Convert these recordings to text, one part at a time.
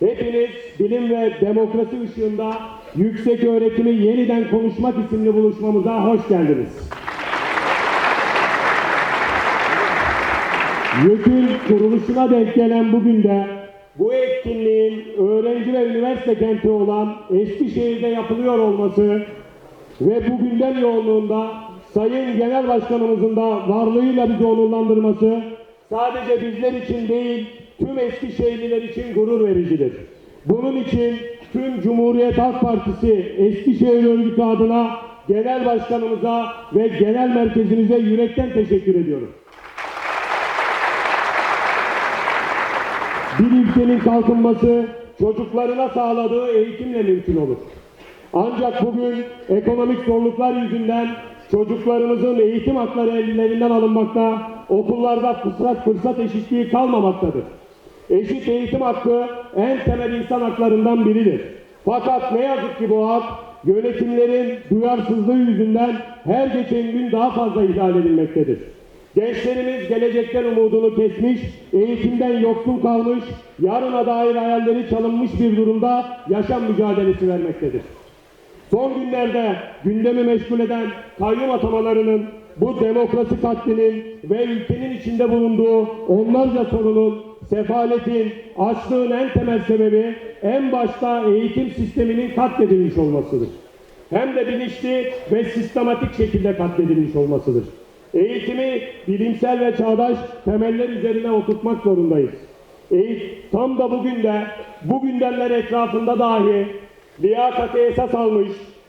Hepiniz bilim ve demokrasi ışığında yüksek öğretimi yeniden konuşmak isimli buluşmamıza hoş geldiniz. YÖK'ün kuruluşuna denk gelen bugün de bu etkinliğin öğrenci ve üniversite kenti olan Eskişehir'de yapılıyor olması ve bu gündem yoğunluğunda Sayın Genel Başkanımızın da varlığıyla bizi onurlandırması sadece bizler için değil tüm Eskişehirliler için gurur vericidir. Bunun için tüm Cumhuriyet Halk Partisi Eskişehir Örgütü adına Genel Başkanımıza ve Genel Merkezimize yürekten teşekkür ediyorum. Bir ülkenin kalkınması çocuklarına sağladığı eğitimle mümkün olur. Ancak bugün ekonomik zorluklar yüzünden çocuklarımızın eğitim hakları ellerinden alınmakta, okullarda fırsat, fırsat eşitliği kalmamaktadır. Eşit eğitim hakkı en temel insan haklarından biridir. Fakat ne yazık ki bu hak yönetimlerin duyarsızlığı yüzünden her geçen gün daha fazla ihlal edilmektedir. Gençlerimiz gelecekten umudunu kesmiş, eğitimden yoksun kalmış, yarına dair hayalleri çalınmış bir durumda yaşam mücadelesi vermektedir. Son günlerde gündemi meşgul eden kayyum atamalarının, bu demokrasi katlinin ve ülkenin içinde bulunduğu onlarca sorunun, sefaletin, açlığın en temel sebebi en başta eğitim sisteminin katledilmiş olmasıdır. Hem de bilinçli ve sistematik şekilde katledilmiş olmasıdır. Eğitimi bilimsel ve çağdaş temeller üzerine oturtmak zorundayız. Eğit, tam da bugün de bu gündemler etrafında dahi liyakate esas almış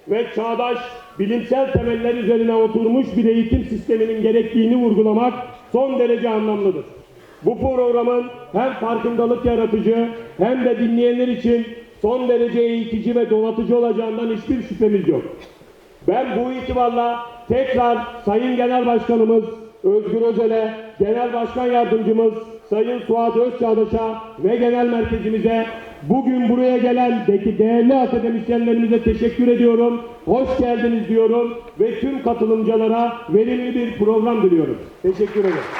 ve çağdaş bilimsel temeller üzerine oturmuş bir eğitim sisteminin gerektiğini vurgulamak son derece anlamlıdır. Bu programın hem farkındalık yaratıcı hem de dinleyenler için son derece eğitici ve donatıcı olacağından hiçbir şüphemiz yok. Ben bu itibarla tekrar Sayın Genel Başkanımız Özgür Özel'e, Genel Başkan Yardımcımız Sayın Suat Özçağdaş'a ve Genel Merkezimize bugün buraya gelen de- değerli akademisyenlerimize teşekkür ediyorum. Hoş geldiniz diyorum ve tüm katılımcılara verimli bir program diliyorum. Teşekkür ederim.